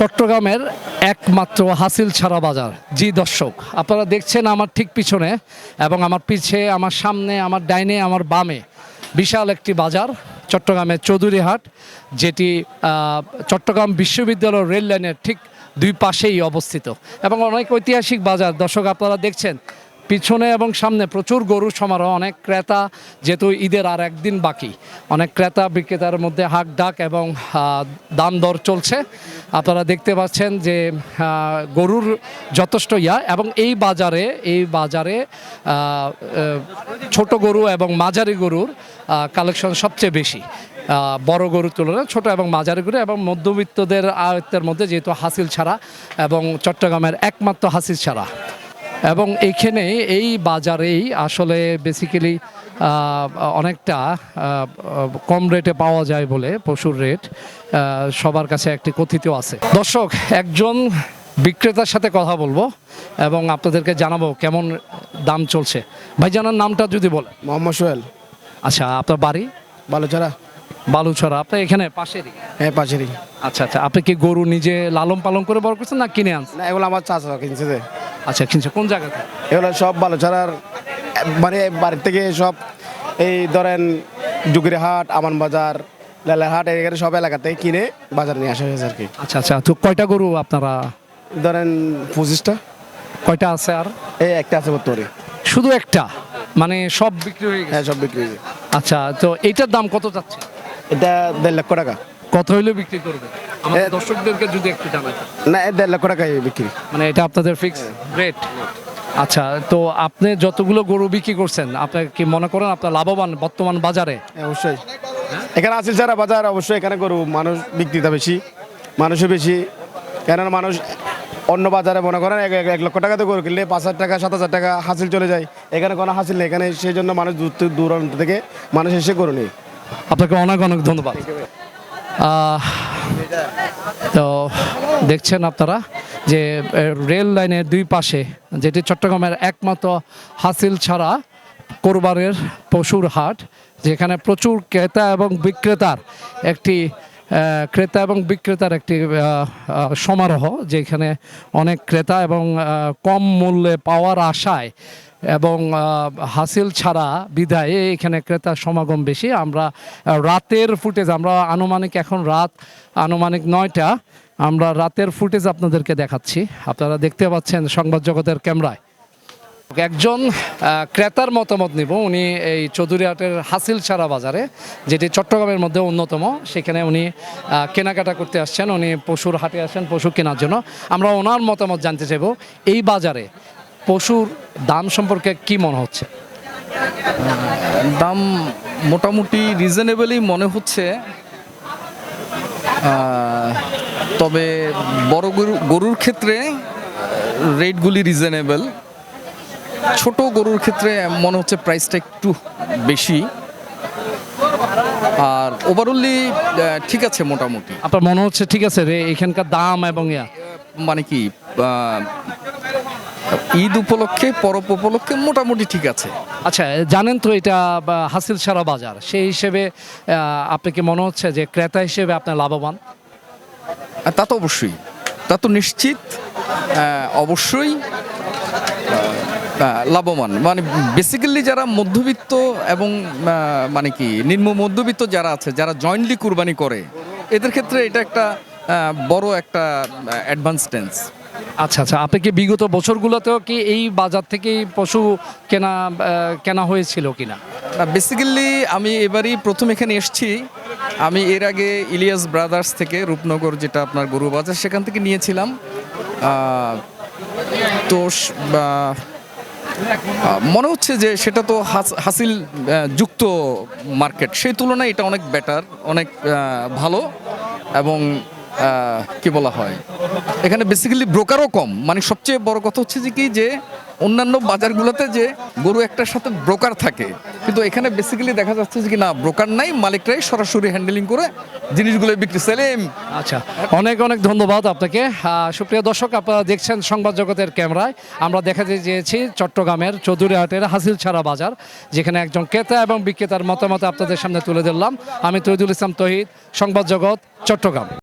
চট্টগ্রামের একমাত্র হাসিল ছাড়া বাজার। জি, দর্শক, আপনারা দেখছেন আমার ঠিক পিছনে এবং আমার পিছে, আমার সামনে, আমার ডাইনে, আমার বামে বিশাল একটি বাজার, চট্টগ্রামের চৌধুরীহাট, যেটি চট্টগ্রাম বিশ্ববিদ্যালয় রেল লাইনের ঠিক দুই পাশেই অবস্থিত। এবং অনেক ঐতিহাসিক বাজার, দর্শক, আপনারা দেখছেন পিছনে এবং সামনে প্রচুর গরু সমারোহ, অনেক ক্রেতা, যেহেতু ঈদের আর একদিন বাকি। অনেক ক্রেতা বিক্রেতার মধ্যে হাক ডাক এবং দাম দর চলছে। আপনারা দেখতে পাচ্ছেন যে গরুর যথেষ্ট ইয়া এবং এই বাজারে এই বাজারে ছোট গরু এবং মাঝারি গরুর কালেকশন সবচেয়ে বেশি। বড় গরুর তুলনায় ছোট এবং মাঝারি গরু এবং মধ্যবিত্তদের আয়ত্তের মধ্যে যেহেতু হাসিল ছাড়া এবং চট্টগ্রামের একমাত্র হাসিল ছাড়া। এবং এইখানে এই বাজারেই আসলে বেসিক্যালি অনেকটা কম রেটে পাওয়া যায় বলে পশুর রেট সবার কাছে একটি কথিত আছে। দর্শক একজন বিক্রেতার সাথে কথা বলব এবং আপনাদেরকে জানাব কেমন দাম চলছে। ভাইজানার নামটা যদি বলে মোহাম্মদ সোহেল। আচ্ছা আপনার বাড়ি? বালুচরা বালুছড়া আপনার এখানে পাশেরই? হ্যাঁ পাশেরই। আচ্ছা আচ্ছা আপনি কি গরু নিজে লালন পালন করে বড় করছেন না কিনে আনছেন? না এগুলো আমার চাচা কিনছে আচ্ছা কিনছে কোন জায়গাতে? এগুলো সব বালুচরার মানে বাড়ির থেকে সব এই ধরেন ডুগরি হাট আমান বাজার লালারহাট এখানে সব এলাকা থেকে কিনে বাজারে নিয়ে আসা হয়েছে আর কি। আচ্ছা আচ্ছা তো কয়টা গরু আপনারা? ধরেন পঁচিশটা। কয়টা আছে আর? এই একটা আছে বর্তমানে। শুধু একটা? মানে সব বিক্রি হয়ে গেছে? হ্যাঁ সব বিক্রি হয়েছে আচ্ছা তো এইটার দাম কত যাচ্ছে? এটা দেড় লক্ষ টাকা। কত হইলে বিক্রি করবে? আমাদের দর্শকদেরকে যদি একটু জানাতেন না দেড় লক্ষ টাকায় বিক্রি। মানে এটা আপনাদের ফিক্স রেট আচ্ছা তো আপনি যতগুলো গরু বিক্রি করছেন আপনার কি মনে করেন আপনার লাভবান বর্তমান বাজারে? হ্যাঁ, অবশ্যই। এখানে আসিল ছাড়া বাজার অবশ্যই এখানে গরু মানুষ বিক্রিটা বেশি মানুষও বেশি। কেননা মানুষ অন্য বাজারে মনে করেন এক এক- লক্ষ টাকাতে গরু কিনলে পাঁচ হাজার টাকা সাত হাজার টাকা হাসিল চলে যায়। এখানে কোনো হাসিল নেই এখানে সেই জন্য মানুষ দূর দূরান্ত থেকে মানুষ এসে গরু নেই আপনাকে অনেক অনেক ধন্যবাদ। তো দেখছেন আপনারা যে রেল লাইনের দুই পাশে, যেটি চট্টগ্রামের একমাত্র হাসিল ছাড়া কোরবানের পশুর হাট, যেখানে প্রচুর ক্রেতা এবং বিক্রেতার একটি ক্রেতা এবং বিক্রেতার একটি সমারোহ, যেখানে অনেক ক্রেতা এবং কম মূল্যে পাওয়ার আশায় এবং হাসিল ছাড়া বিধায় এখানে ক্রেতার সমাগম বেশি। আমরা রাতের ফুটেজ, আমরা আনুমানিক এখন রাত, আনুমানিক নয়টা, আমরা রাতের ফুটেজ আপনাদেরকে দেখাচ্ছি। আপনারা দেখতে পাচ্ছেন সংবাদ জগতের ক্যামেরায়। একজন ক্রেতার মতামত নিব। উনি এই চৌধুরীহাটের হাসিল ছাড়া বাজারে, যেটি চট্টগ্রামের মধ্যে অন্যতম। সেখানে উনি কেনাকাটা করতে আসছেন। উনি পশুর হাটে আসেন, পশু কেনার জন্য। আমরা ওনার মতামত জানতে চাইব। এই বাজারে পশুর দাম সম্পর্কে কি মনে হচ্ছে? দাম মোটামুটি রিজনেবলই মনে হচ্ছে। তবে বড় গরু গরুর ক্ষেত্রে রেটগুলি রিজনেবল ছোট গরুর ক্ষেত্রে মনে হচ্ছে প্রাইসটা একটু বেশি। আর ওভারঅলি ঠিক আছে মোটামুটি। আপনার মনে হচ্ছে ঠিক আছে রে এখানকার দাম এবং ইয়া? মানে কি ঈদ উপলক্ষে পরব উপলক্ষে মোটামুটি ঠিক আছে। আচ্ছা জানেন তো এটা হাসিল ছাড়া বাজার। সেই হিসেবে আহ, আপনি কি মনে হচ্ছে যে ক্রেতা হিসেবে আপনার লাভবান? তা তো অবশ্যই। তা তো নিশ্চিত অবশ্যই লাভবান। মানে বেসিক্যালি যারা মধ্যবিত্ত এবং মানে কি নিম্ন মধ্যবিত্ত যারা আছে যারা জয়েন্টলি কুরবানি করে এদের ক্ষেত্রে এটা একটা বড় একটা অ্যাডভান্স টেন্স আচ্ছা আচ্ছা আপনি কি বিগত বছরগুলোতেও কি এই বাজার থেকেই পশু কেনা কেনা হয়েছিল কিনা? বেসিক্যালি আমি এবারই প্রথম এখানে এসেছি। আমি এর আগে ইলিয়াস ব্রাদার্স থেকে রূপনগর যেটা আপনার গরু বাজার সেখান থেকে নিয়েছিলাম। তো মনে হচ্ছে যে সেটা তো হাসিল যুক্ত মার্কেট সেই তুলনায় এটা অনেক বেটার অনেক ভালো। এবং কি বলা হয়? এখানে বেসিক্যালি ব্রোকারও কম। মানে সবচেয়ে বড় কথা হচ্ছে যে কি যে, অন্যান্য বাজারগুলোতে যে গরু একটার সাথে ব্রোকার থাকে, কিন্তু এখানে বেসিক্যালি দেখা যাচ্ছে যে কি না ব্রোকার নাই, মালিকরাই সরাসরি হ্যান্ডেলিং করে জিনিসগুলো বিক্রি সেলেম আচ্ছা অনেক অনেক ধন্যবাদ আপনাকে। সুপ্রিয় দর্শক, আপনারা দেখছেন সংবাদ জগতের ক্যামেরায়। আমরা দেখাতে চেয়েছি চট্টগ্রামের চৌধুরীহাটের হাসিল ছাড়া বাজার, যেখানে একজন ক্রেতা এবং বিক্রেতার মতামত আপনাদের সামনে তুলে ধরলাম। আমি তৈদুল ইসলাম তহিদ, সংবাদ জগৎ, চট্টগ্রাম।